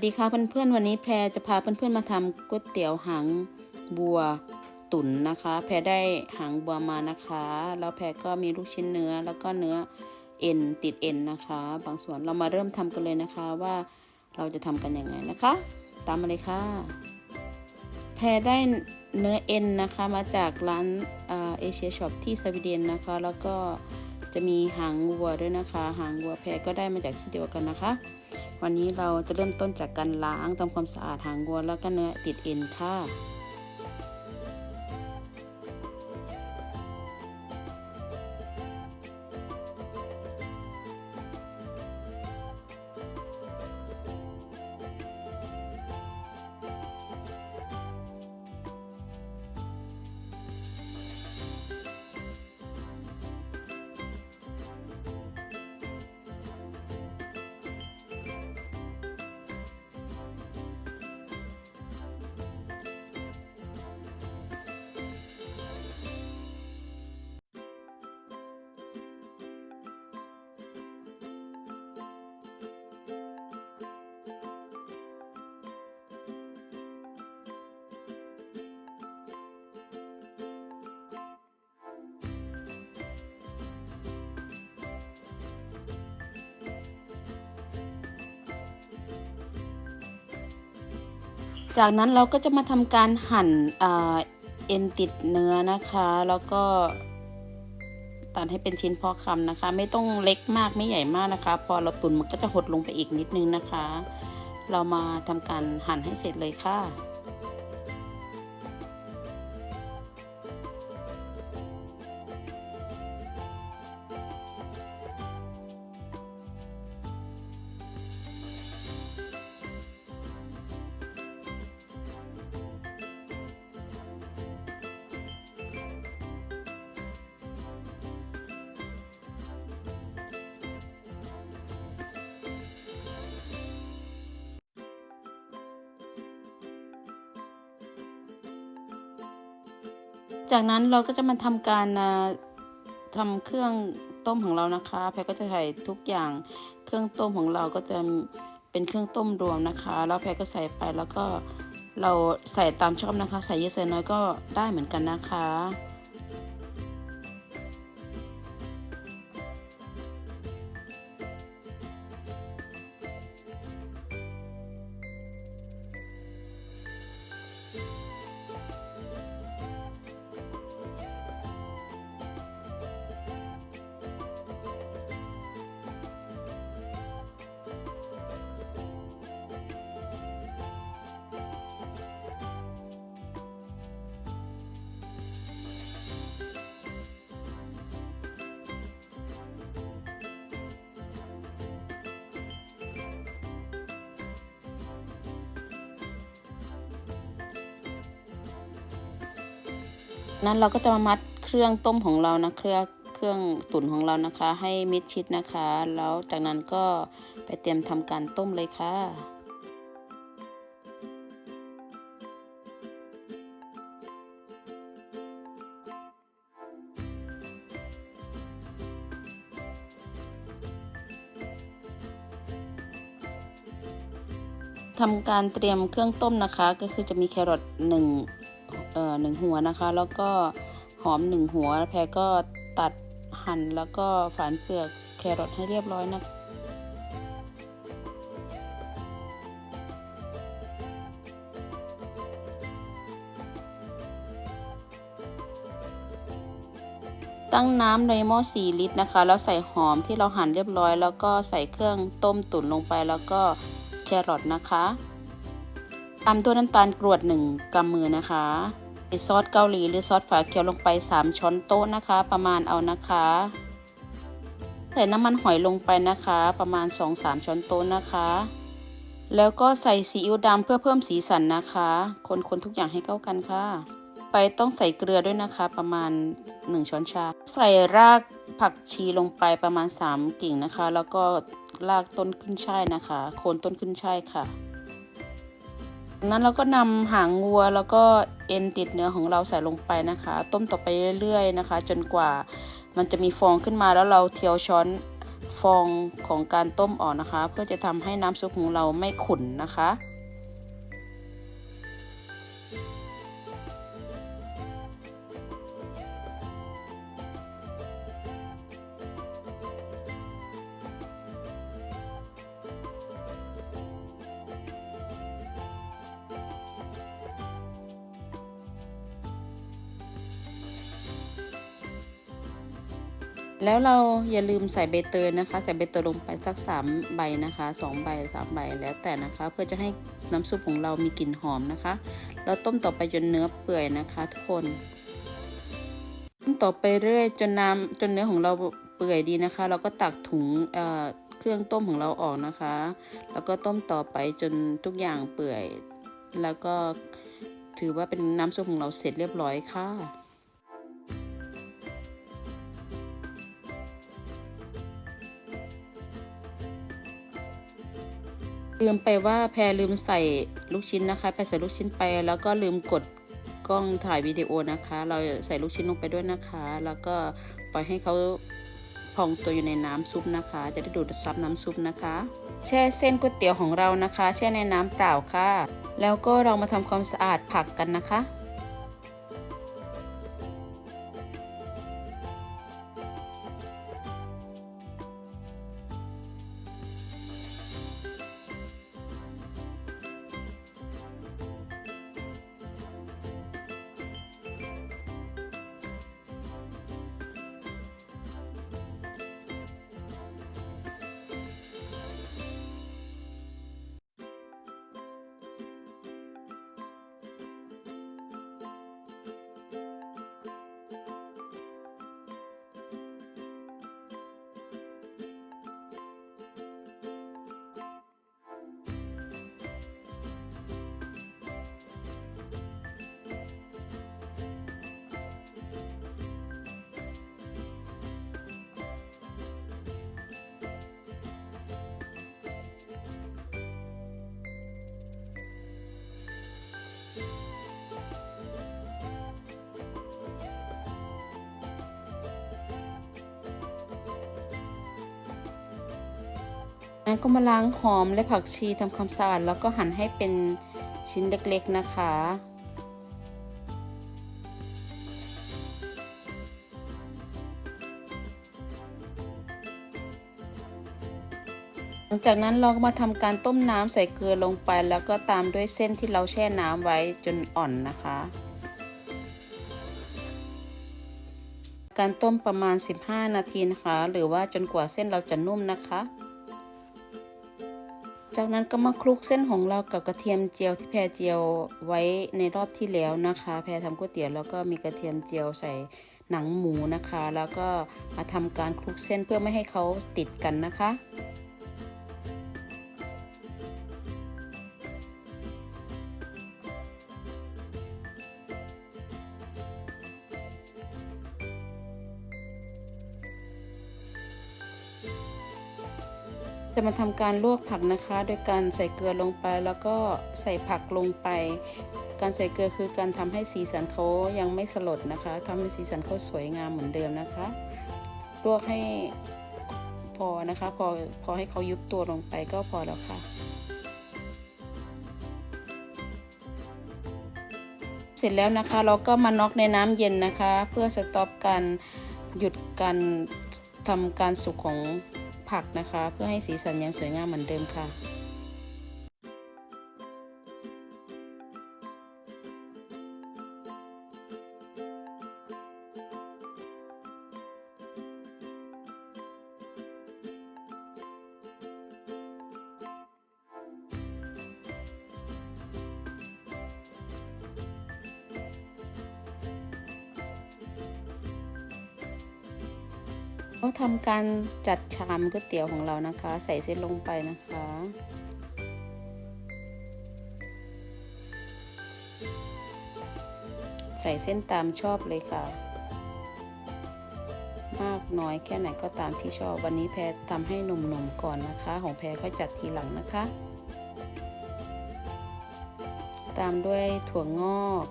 สวัสดีค่ะเพื่อนๆวันนี้แพรจะพาเพื่อนๆมาทำก๋วยเตี๋ยวหางบัวตุ๋นนะคะ แพรได้หางบัวมานะคะ แล้วแพรก็มีลูกชิ้นเนื้อแล้วก็เนื้อเอ็นติดเอ็นนะคะ บางส่วนเรามาเริ่มทำกันเลยนะคะว่าเราจะทำกันยังไงนะคะ ตามมาเลยค่ะ แพรได้เนื้อเอ็นนะคะมาจากร้านเอเชียช็อปที่สวีเดนนะคะ แล้วก็ จะมีหางวัวด้วยนะคะ หางวัวแพรก็ได้มาจากที่เดียวกันนะคะ วันนี้เราจะเริ่มต้นจากการล้างทำความสะอาดหางวัวแล้วก็เนื้อติดเอ็นค่ะ จากนั้นเราก็จะมาทำการหั่นเอ็นติดเนื้อนะคะ แล้วก็ตัดให้เป็นชิ้นพอคำนะคะ ไม่ต้องเล็กมากไม่ใหญ่มากนะคะ พอเราตุนมันก็จะหดลงไปอีกนิดนึงนะคะ เรามาทำการหั่นให้เสร็จเลยค่ะ จากนั้นเราก็จะมาทำการทำเครื่องต้มของเรานะคะ แพรก็จะใส่ทุกอย่างเครื่องต้มของเราก็จะเป็นเครื่องต้มรวมนะคะ แล้วแพรก็ใส่ไปแล้วก็เราใส่ตามชอบนะคะ ใส่เยอะใส่น้อยก็ได้เหมือนกันนะคะ นั้นเราก็จะมามัดเครื่องต้มของเรานะเครื่องเครื่องตุ๋นของเรานะคะ ให้มิดชิดนะคะ แล้วจากนั้นก็ไปเตรียมทำการต้มเลยค่ะทำการเตรียมเครื่องต้มนะคะ ก็คือจะมีแครอทหนึ่ง หนึ่งหัวนะคะ แล้วก็หอมหนึ่งหัวแพรก็ตัดหั่นแล้วก็ฝานเปลือกแครอทให้เรียบร้อยนะตั้งน้ำในหม้อ 4 ลิตรนะคะ แล้วใส่หอมที่เราหั่นเรียบร้อย แล้วก็ใส่เครื่องต้มตุ๋นลงไปแล้วก็แครอทนะคะามด้วยน้ำตาลกรวด 1กำมือนะคะซอสเกาหลีหรือซอสฝาเขียวลงไป 3 ช้อนโต๊ะนะคะ ประมาณเอานะคะ ใส่น้ำมันหอยลงไปนะคะ ประมาณ 2-3 ช้อนโต๊ะนะคะ แล้วก็ใส่ซีอิ๊วดำเพื่อเพิ่มสีสันนะคะ คนๆทุกอย่างให้เข้ากันค่ะ ไปต้องใส่เกลือด้วยนะคะ ประมาณ 1 ช้อนชา ใส่รากผักชีลงไปประมาณ 3 กิ่งนะคะ แล้วก็รากต้นขึ้นช่ายนะคะ โคนต้นขึ้นช่ายค่ะ นั้นเราก็นำหางวัวแล้วก็เอ็นติดเนื้อของเราใส่ลงไปนะคะ ต้มต่อไปเรื่อยๆนะคะ จนกว่ามันจะมีฟองขึ้นมาแล้วเราเทียวช้อนฟองของการต้มออกนะคะ เพื่อจะทำให้น้ำซุปของเราไม่ขุ่นนะคะ แล้วเราอย่าลืมใส่ใบเตยนะคะ ใส่ใบเตยลงไปสักสามใบนะคะสองใบสามใบแล้วแต่นะคะ เพื่อจะให้น้ำซุปของเรามีกลิ่นหอมนะคะ เราต้มต่อไปจนเนื้อเปื่อยนะคะ ทุกคนต้มต่อไปเรื่อยจนน้ำจนเนื้อของเราเปื่อยดีนะคะ เราก็ตักถุงเอ่อเครื่องต้มของเราออกนะคะ แล้วก็ต้มต่อไปจนทุกอย่างเปื่อย แล้วก็ถือว่าเป็นน้ำซุปของเราเสร็จเรียบร้อยค่ะ ลืมไปว่าแพรลืมใส่ลูกชิ้นนะคะแพรใส่ลูกชิ้นไป แล้วก็ลืมกดกล้องถ่ายวิดีโอนะคะ เราใส่ลูกชิ้นลงไปด้วยนะคะ แล้วก็ปล่อยให้เขาพองตัวอยู่ในน้ำซุปนะคะ จะได้ดูดซับน้ำซุปนะคะ แช่เส้นก๋วยเตี๋ยวของเรานะคะ แช่ในน้ำเปล่าค่ะ แล้วก็เรามาทำความสะอาดผักกันนะคะ นั้นก็มาล้างหอมและผักชีทำความสะอาดแล้วก็หั่นให้เป็นชิ้นเล็กๆนะคะ หลังจากนั้นเราก็มาทำการต้มน้ำใส่เกลือลงไป แล้วก็ตามด้วยเส้นที่เราแช่น้ำไว้จนอ่อนนะคะ การต้มประมาณ 15 นาทีนะคะ หรือว่าจนกว่าเส้นเราจะนุ่มนะคะ จากนั้นก็มาคลุกเส้นของเรากับกระเทียมเจียวที่แพรเจียวไว้ในรอบที่แล้วนะคะ แพรทำก๋วยเตี๋ยวแล้วก็มีกระเทียมเจียวใส่หนังหมูนะคะ แล้วก็มาทำการคลุกเส้นเพื่อไม่ให้เขาติดกันนะคะ จะมาทำการลวกผักนะคะ โดยการใส่เกลือลงไปแล้วก็ใส่ผักลงไป การใส่เกลือคือการทำให้สีสันเขายังไม่สลดนะคะทำให้สีสันเขาสวยงามเหมือนเดิมนะคะลวกให้พอนะคะ พอพอให้เขายุบตัวลงไปก็พอแล้วค่ะ เสร็จแล้วนะคะเราก็มาน็อกในน้ำเย็นนะคะ เพื่อสต็อปการหยุดการทำการสุกของ ผักนะคะ เพื่อให้สีสันยังสวยงามเหมือนเดิมค่ะ ก็ทำการจัดชามก๋วยเตี๋ยวของเรานะคะ ใส่เส้นลงไปนะคะใส่เส้นตามชอบเลยค่ะ มากน้อยแค่ไหนก็ตามที่ชอบ วันนี้แพรทำให้หนุ่มๆก่อนนะคะ ของแพรค่อยจัดทีหลังนะคะ ตามด้วยถั่วงอก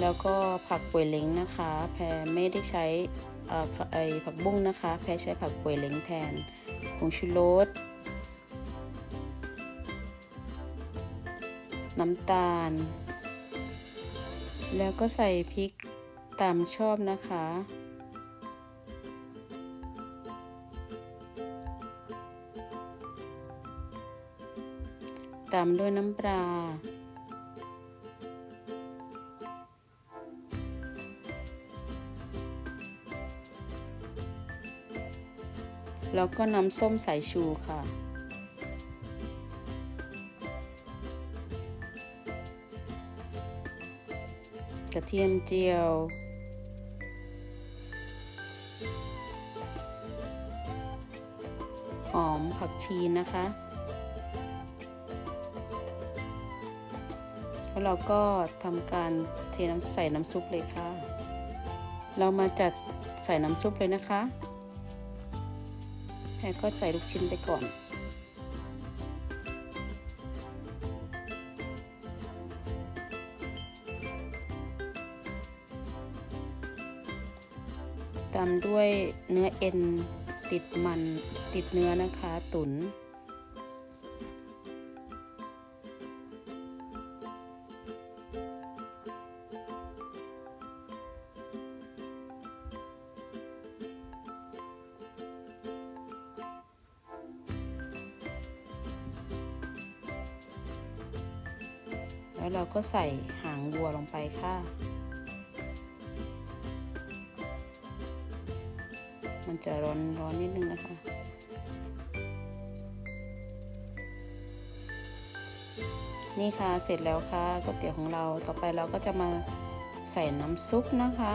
แล้วก็ผักป่วยเล้งนะคะ แพรไม่ได้ใช้ไอผักบุ้งนะคะ แพรใช้ผักป่วยเล้งแทนผงชูรสน้ำตาล แล้วก็ใส่พริกตามชอบนะคะ ตามด้วยน้ำปลา แล้วก็น้ำส้มสายชูค่ะ กระเทียมเจียว หอมผักชีนะคะแล้วเราก็ทำการเทน้ำใส่น้ำซุปเลยค่ะ เรามาจัดใส่น้ำซุปเลยนะคะ แล้วก็ใส่ลูกชิ้นไปก่อนตามด้วยเนื้อเอ็นติดมันติดเนื้อนะคะ ตุน๋น ใส่หางวัวลงไปค่ะ มันจะร้อนร้อนนิดนึงนะคะ นี่ค่ะเสร็จแล้วค่ะก๋วยเตี๋ยวของเราต่อไปเราก็จะมาใส่น้ำซุปนะคะ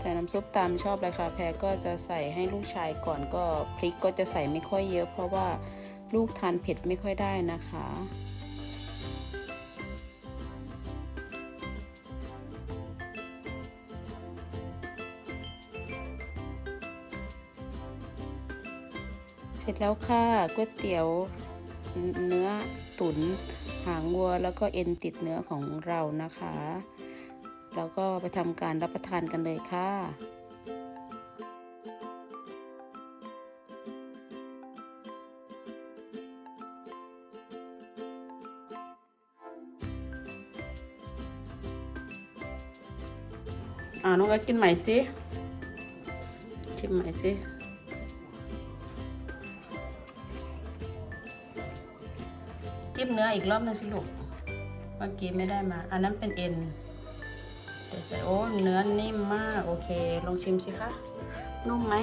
ใส่น้ำซุปตามชอบเลยค่ะ แพรก็จะใส่ให้ลูกชายก่อนก็พริกก็จะใส่ไม่ค่อยเยอะเพราะว่า ลูกทานเผ็ดไม่ค่อยได้นะคะ เสร็จแล้วค่ะก๋วยเตี๋ยวเนื้อตุ๋นหางวัวแล้วก็เอ็นติดเนื้อของเรานะคะ แล้วก็ไปทำการรับประทานกันเลยค่ะ อ่าน้องก็กินใหม่สิชิมใหม่สิจิ้มเนื้ออีกรอบหนึงสิลูกเมื่อกี้ไม่ได้มา อันนั้นเป็นเอ็นเดี๋ยวใส่โอ้เนื้อนิ่มมาก โอเค ลองชิมสิคะ นุ่มไหม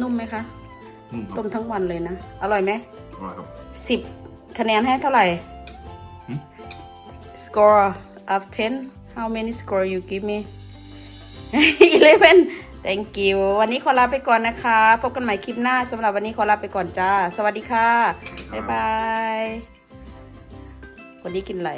นุ่มไหมคะอืมคต้รับมทั้งวันเลยนะ อร่อยไหมอร่อยครับสิบคะแนนให้เท่าไหร่หืม score of 10 how many score you give me 11 thank you วันนี้ขอลาไปก่อนนะคะ พบกันใหม่คลิปหน้าสำหรับวันนี้ขอลาไปก่อนจ้า สวัสดีค่ะ บ๊ายบาย คนนี้กินอะไร